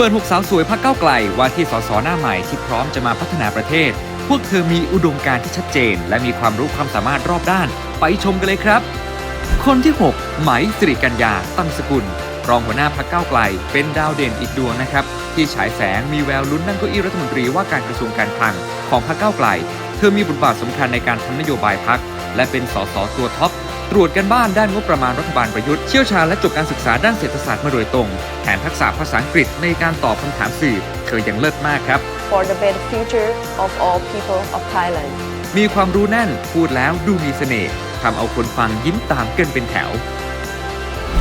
เปิดหกสาวสวยพักเก้าไกล ว่าที่สสหน้าใหม่ที่พร้อมจะมาพัฒนาประเทศ พวกเธอมีอุดมการณ์ที่ชัดเจน และมีความรู้ความสามารถรอบด้าน ไปชมกันเลยครับ คนที่ 6 ไหมสิริกัญญาตั้งสกุล รองหัวหน้าพักเก้าไกล เป็นดาวเด่นอีกดวงนะครับ ที่ฉายแสงมีแววลุ้นนั่งเก้าอี้รัฐมนตรีว่าการกระทรวงการคลังของพักเก้าไกล เธอมีบทบาทสำคัญในการทำนโยบายพักและเป็นสสตัวท็อป ตรวจกันบ้านด้านงบประมาณรัฐบาลประยุทธ์เชี่ยวชาญและจบการศึกษาด้านเศรษฐศาสตร์มาโดยตรง แถมทักษะภาษาอังกฤษในการตอบคำถามสื่อ เธอยังเลิศมากครับ for the better future of all people of Thailand. มีความรู้แน่นพูดแล้วดูมีเสน่ห์ทำเอาคนฟังยิ้มตามเกินเป็นแถว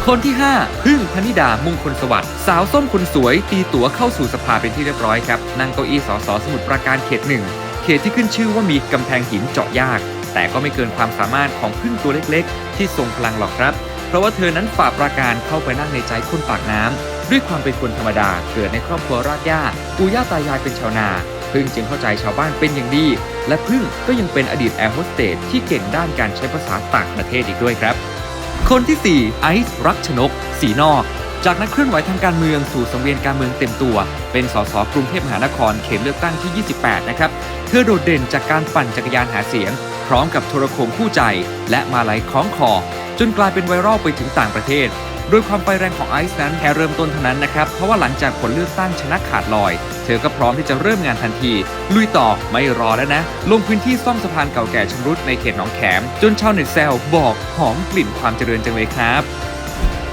คนที่ 5 พึ่งพนิดามงคลสวัสดิ์สาวส้มคนสวย ตีตั๋วเข้าสู่สภาเป็นที่เรียบร้อยครับนั่งเก้าอี้สสสมุทรปราการเขตหนึ่งเขตที่ขึ้นชื่อว่ามีกำแพงหินเจาะยาก แต่ก็ไม่เกินความสามารถของพึ่งตัวเล็กๆ ที่ทรงพลังหรอกครับ เพราะว่าเธอนั้นฝ่าปราการเข้าไปนั่งในใจคนปากน้ำด้วยความเป็นคนธรรมดาเกิดในครอบครัวรากหญ้าปู่ย่าตายายเป็นชาวนาพึ่งจึงเข้าใจชาวบ้านเป็นอย่างดี และพึ่งก็ยังเป็นอดีตแอร์โฮสเตสที่เก่งด้านการใช้ภาษาต่างประเทศอีกด้วยครับ คนที่ 4 ไอซ์รักชนก สีนอกจากนักเคลื่อนไหวทางการเมืองสู่สังเวียนการเมืองเต็มตัว เป็นสสกรุงเทพมหานครเขตเลือกตั้งที่ 28 นะครับ เธอโดดเด่นจากการปั่นจักรยานหาเสียง พร้อมกับโทรโขงคู่ใจ และมาลัยคล้องคอ จนกลายเป็นไวรัลไปถึงต่างประเทศ โดยความไฟแรงของไอซ์นั้นแค่เริ่มต้นเท่านั้นนะครับ เพราะว่าหลังจากผลเลือกตั้งชนะขาดลอย เธอก็พร้อมที่จะเริ่มงานทันที ลุยต่อไม่รอแล้วนะ ลงพื้นที่ซ่อมสะพานเก่าแก่ชำรุดในเขตหนองแขม จนชาวเน็ตแซวบอกหอมกลิ่นความเจริญจังเลยครับ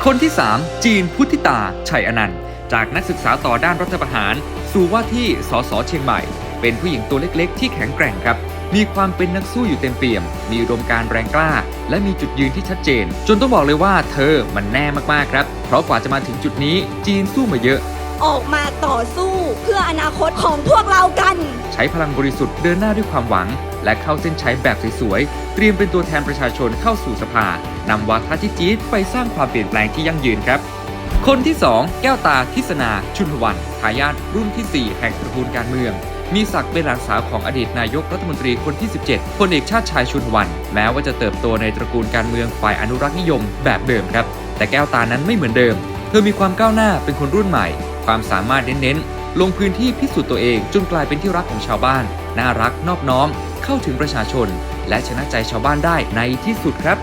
คนที่ 3 จีนพุทธิตาชัยอนันต์จากนักศึกษาต่อด้านรัฐประหาร สู่ว่าที่สสเชียงใหม่ เป็นผู้หญิงตัวเล็กๆ ที่แข็งแกร่งครับ มีความเป็นนักสู้อยู่เต็มเปี่ยม มีอุดมการณ์แรงกล้า และมีจุดยืนที่ชัดเจน จนต้องบอกเลยว่าเธอมันแน่มากๆครับ เพราะกว่าจะมาถึงจุดนี้จีนสู้มาเยอะ ออกมาต่อสู้เพื่ออนาคตของพวกเรากัน ใช้พลังบริสุทธิ์เดินหน้าด้วยความหวัง และเข้าเส้นชัยแบบสวยๆ เตรียมเป็นตัวแทนประชาชนเข้าสู่สภานำวาทะที่จี๊ดไปสร้างความเปลี่ยนแปลงที่ยั่งยืนครับ คนที่ 2 แก้วตาทิศนาชุนทวันทายาทรุ่นที่ 4 แห่งตระกูลการเมือง มีศักดิ์เป็นหลานสาวของอดีตนายกรัฐมนตรีคนที่ 17พลเอกชาติชายชุนวัน แม้ว่าจะเติบโตในตระกูลการเมืองฝ่ายอนุรักษ์นิยมแบบเดิมครับ แต่แก้วตานั้นไม่เหมือนเดิม เธอมีความก้าวหน้าเป็นคนรุ่นใหม่ ความสามารถเน้นๆ ลงพื้นที่พิสูจน์ตัวเองจนกลายเป็นที่รักของชาวบ้าน น่ารักนอบน้อม เข้าถึงประชาชน และชนะใจชาวบ้านได้ในที่สุดครับ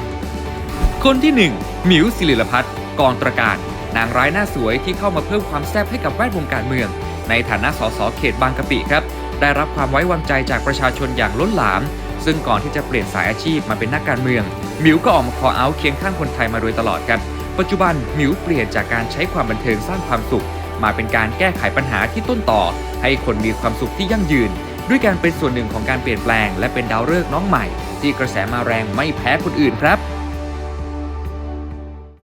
คนที่1หมิวศิริลพัฒน์กองตระการนางร้ายหน้าสวยที่เข้ามาเพิ่มความแซ่บให้กับแวดวงการเมือง ในฐานะสสเขตบางกะปิครับได้รับความไว้วางใจจากประชาชนอย่างล้นหลาม ซึ่งก่อนที่จะเปลี่ยนสายอาชีพมาเป็นนักการเมืองหมิวก็ออกมาคอเอาเคียงข้างคนไทยมาโดยตลอดครับ ปัจจุบันหมิวเปลี่ยนจากการใช้ความบันเทิงสร้างความสุข มาเป็นการแก้ไขปัญหาที่ต้นต่อ ให้คนมีความสุขที่ยั่งยืน ด้วยการเป็นส่วนหนึ่งของการเปลี่ยนแปลง และเป็นดาวฤกษ์น้องใหม่ ที่กระแสมาแรงไม่แพ้คนอื่นครับ